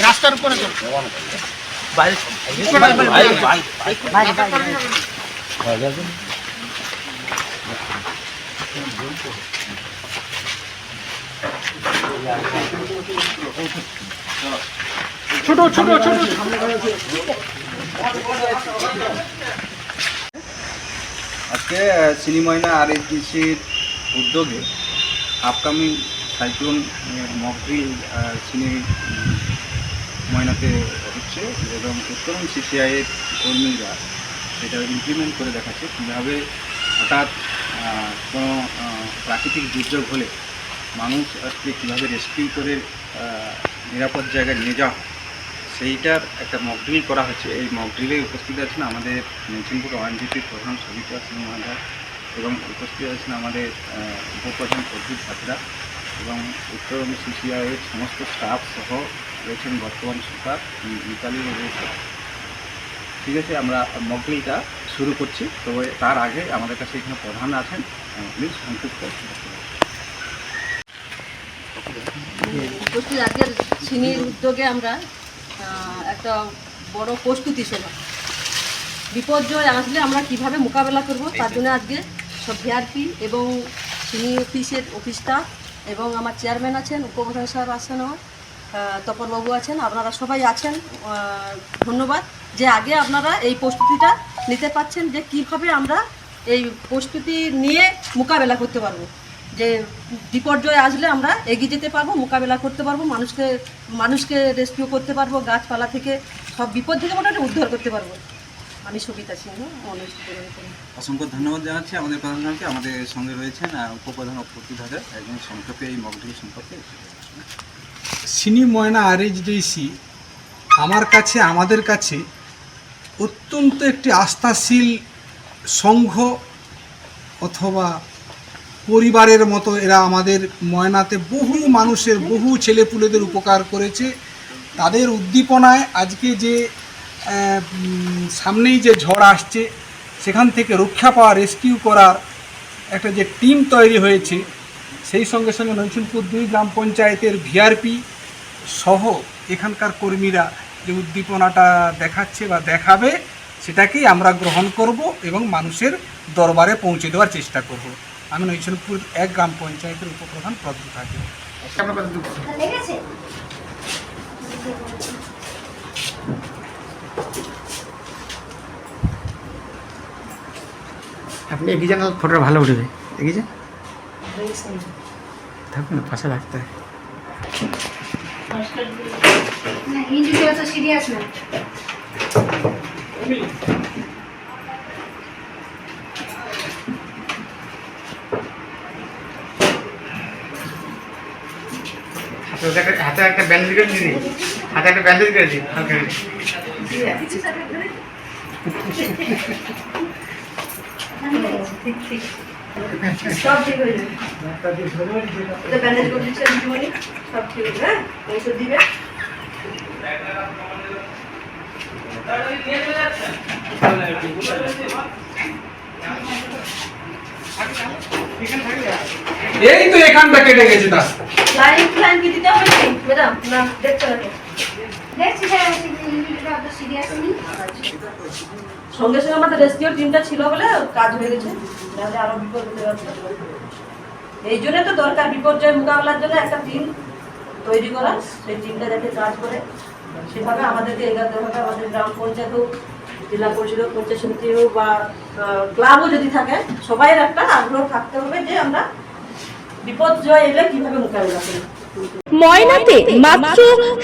রাস্তার উপরে তো ছোট ছোট ছোট আজকে সিনেমাইনা আর এসডিসির উদ্যোগে আপকামিং সাইক্লোন মকড্রিল সিনে ময়নাতে হচ্ছে এবং উত্তরণ সিসিআইয়ের কর্মীরা সেটা ইমপ্লিমেন্ট করে দেখাচ্ছে। কীভাবে হঠাৎ কোনো প্রাকৃতিক দুর্যোগ হলে মানুষ আজকে কীভাবে রেস্কিউ করে নিরাপদ জায়গায় নিয়ে যাওয়া সেইটার একটা মকড্রিল করা হচ্ছে। এই মকড্রিলে উপস্থিত আছেন আমাদের মেচিনপুর ওয়ানজিপির প্রধান সবিতা সিং মহাদাস এবং উপস্থিত আছেন আমাদের উপপ্রধান অদ্ভুত ছাত্রা এবং উত্তর সিসিআইয়ের সমস্ত স্টাফ সহ রয়েছেন বর্তমান সুপার মিতালি রয়েছে। ঠিক আছে, আমরা মকড্রিলটা শুরু করছি। তবে তার আগে আমাদের কাছে এখানে প্রধান আছেন প্লিজ সংক্ষিপ্ত আজকের সিনির উদ্যোগে আমরা একটা বড় প্রস্তুতি সভা বিপর্যয় আসলে আমরা কীভাবে মোকাবেলা করব তার জন্য আজকে সব ভিআরপি এবং সিনি অফিসের অফিসটা এবং আমার চেয়ারম্যান আছেন উপপ্রধান সাহেব আছেন আমার তপনবাবু আছেন আপনারা সবাই আছেন ধন্যবাদ যে আগে আপনারা এই প্রস্তুতিটা নিতে পারছেন যে কীভাবে আমরা এই প্রস্তুতি নিয়ে মোকাবেলা করতে পারব। যে বিপর্যয় আসলে আমরা এগিয়ে যেতে পারব মোকাবেলা করতে পারব মানুষকে মানুষকে রেস্কিউ করতে পারব গাছপালা থেকে সব বিপদ থেকে মোটামুটি উদ্ধার করতে পারব। আমি সবিতা সিংহ মনোজ অসংখ্য ধন্যবাদ জানাচ্ছি আমাদের প্রধানকে আমাদের সঙ্গে রয়েছেন উপপ্রধান অপ্রতি একজন সংক্ষেপে এই মকড্রিল সম্পর্কে। সিনি ময়না আরএইচডিসি আমার কাছে আমাদের কাছে অত্যন্ত একটি আস্থাশীল সংঘ অথবা পরিবারের মতো এরা আমাদের ময়নাতে বহু মানুষের, বহু ছেলেপুলেদের উপকার করেছে। তাদের উদ্দীপনায় আজকে যে সামনেই যে ঝড় আসছে, সেখান থেকে রক্ষা পাওয়া রেস্কিউ করার একটা যে টিম তৈরি হয়েছে, সেই সঙ্গে সঙ্গে নৈশুনপুর দুই গ্রাম পঞ্চায়েতের ভিআরপি সহ এখানকার কর্মীরা যে উদ্দীপনাটা দেখাচ্ছে বা দেখাবে, সেটাকেই আমরা গ্রহণ করব এবং মানুষের দরবারে পৌঁছে দেওয়ার চেষ্টা করব। আমি নৈশুনপুর এক গ্রাম পঞ্চায়েতের উপপ্রধান প্রদ্যুৎ থাকি। আপনি এগিয়ে যান ফটোটা ভালো উঠবে। এগিয়ে যান। থাকুন না পাশে রাখতে হয়। সিরিয়াস না। হাতে একটা হাতে একটা ব্যান্ডেজ করে দিদি হাতে একটা ব্যান্ডেজ করে দিই হালকা করে। এই তো এখানটা কেটে গেছে তা সিরিয়াস নেই সঙ্গে সঙ্গে আমাদের রেস্কিউর টিমটা ছিল বলে কাজ হয়ে গেছে। নাহলে আরও বিপদ হতে এই জন্য তো দরকার বিপর্যয় মোকাবেলার জন্য একটা টিম তৈরি করা। সেই টিমটা যাতে কাজ করে। সেভাবে আমাদেরকে এগাতে হবে, আমাদের গ্রাম পঞ্চায়েত হোক জেলা পরিষদ, পঞ্চায়েত সমিতি হোক বা ক্লাবও যদি থাকে সবাই একটা আগ্রহ থাকতে হবে যে আমরা বিপর্যয় এলে কীভাবে মোকাবিলা করি। ময়নাতে মাত্র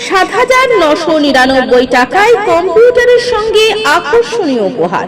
সাত হাজার নশো নিরানব্বই টাকায় কম্পিউটারের সঙ্গে আকর্ষণীয় উপহার।